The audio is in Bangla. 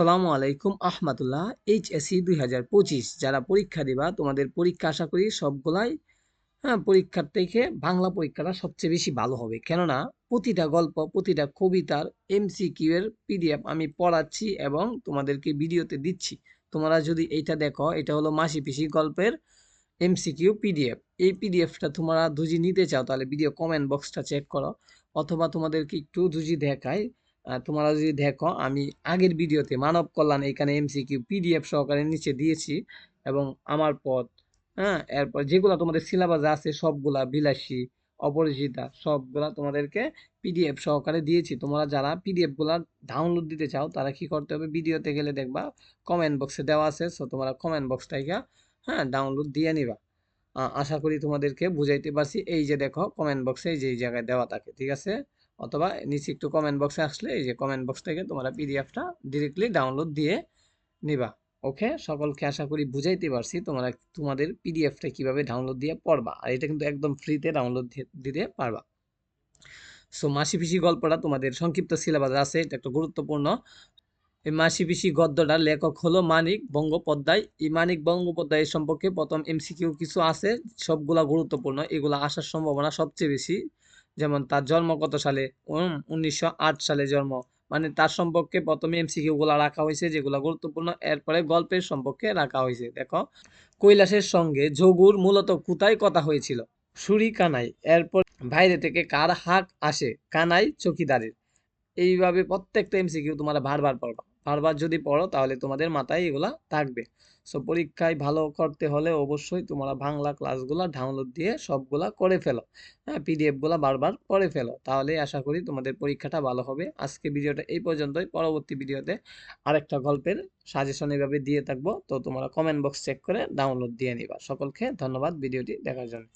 আসসালামু আলাইকুম আহমতুল্লাহ এইচএসসি দুই হাজার পঁচিশ। যারা পরীক্ষা দিবা, তোমাদের পরীক্ষা আশা করি সবগুলাই হ্যাঁ পরীক্ষার থেকে বাংলা পরীক্ষাটা সবচেয়ে বেশি ভালো হবে। কেননা, প্রতিটা গল্প, প্রতিটা কবিতার এমসিকিউ এর পিডিএফ আমি পড়াচ্ছি এবং তোমাদেরকে ভিডিওতে দিচ্ছি। তোমরা যদি এইটা দেখো, এটা হলো মাসি পিসি গল্পের এমসিকিউ পিডিএফ। এই পিডিএফটা তোমরা দুজি নিতে চাও, তাহলে ভিডিও কমেন্ট বক্সটা চেক করো, অথবা তোমাদেরকে একটু দুজি দেখায় তোমরা যদি দেখো, আমি আগের ভিডিওতে মানব কল্যাণ, এখানে এমসিকিউ পিডিএফ সহকারে নিচে দিয়েছি এবং আমার পথ হ্যাঁ? এরপর যেগুলো তোমাদের সিলেবাসে আছে, সবগুলা বিলাসী, অপরিচিতা, সবগুলা তোমাদেরকে পিডিএফ সহকারে দিয়েছি। তোমরা যারা পিডিএফগুলা ডাউনলোড দিতে চাও, তারা কি করতে হবে? ভিডিওতে গেলে দেখবা কমেন্ট বক্সে দেওয়া আছে সো তোমরা কমেন্ট বক্সটাকে হ্যাঁ ডাউনলোড দিয়ে নিবা। আশা করি তোমাদেরকে বুঝাইতে পারছি। এই যে দেখো কমেন্ট বক্সে এই যে, এই জায়গায় দেওয়া থাকে, ঠিক আছে? অথবা নিচে একটু কমেন্ট বক্সে আসলে এই যে কমেন্ট বক্স থেকে তোমরা পিডিএফটা ডিরেক্টলি ডাউনলোড দিয়ে নিবা। ওকে সকলকে আশা করি বুঝাইতে পারছি তোমরা তোমাদের পিডিএফটা কীভাবে ডাউনলোড দিয়ে পড়বা। আর এটা কিন্তু একদম ফ্রিতে ডাউনলোড দিতে পারবা। সো মাসি পিসি গল্পটা তোমাদের সংক্ষিপ্ত সিলেবাস আছে, এটা একটা গুরুত্বপূর্ণ। এই মাসি পিসি গদ্যটার লেখক হলো মানিক বঙ্গোপাধ্যায়। এই মানিক বঙ্গোপাধ্যায় সম্পর্কে প্রথম এমসিকিউ কিছু আছে, সবগুলা গুরুত্বপূর্ণ। এগুলা আসার সম্ভাবনা সবচেয়ে বেশি। যেমন তার জন্ম কত সালে? উনিশশো আট সালে জন্ম। মানে তার সম্পর্কে প্রথমে এমসিকিউ গুলা রাখা হয়েছে, যেগুলো গুরুত্বপূর্ণ। এরপরে গল্পের সম্পর্কে রাখা হয়েছে। দেখো, কৈলাসের সঙ্গে যোগুর মূলত কোথায় কথা হয়েছিল? সুরি কানাই। এরপর বাইরে থেকে কার হাক আসে? কানাই চকিদারের। এইভাবে প্রত্যেকটা এমসিকিউ তোমরা বারবার পড়বা। বারবার যদি পড়ো, তাহলে তোমাদের মাথায় এগুলা থাকবে। সো পরীক্ষায় ভালো করতে হলে অবশ্যই তোমরা বাংলা ক্লাসগুলো ডাউনলোড দিয়ে সবগুলা করে ফেলো। হ্যাঁ পিডিএফগুলা বারবার পড়ে ফেলো। তাহলে আশা করি তোমাদের পরীক্ষাটা ভালো হবে। আজকে ভিডিওটা এই পর্যন্তই। পরবর্তী ভিডিওতে আরেকটা গল্পের সাজেশন এভাবে দিয়ে থাকব। তো তোমরা কমেন্ট বক্স চেক করে ডাউনলোড দিয়ে নিবা। সকলকে ধন্যবাদ ভিডিওটি দেখার জন্য।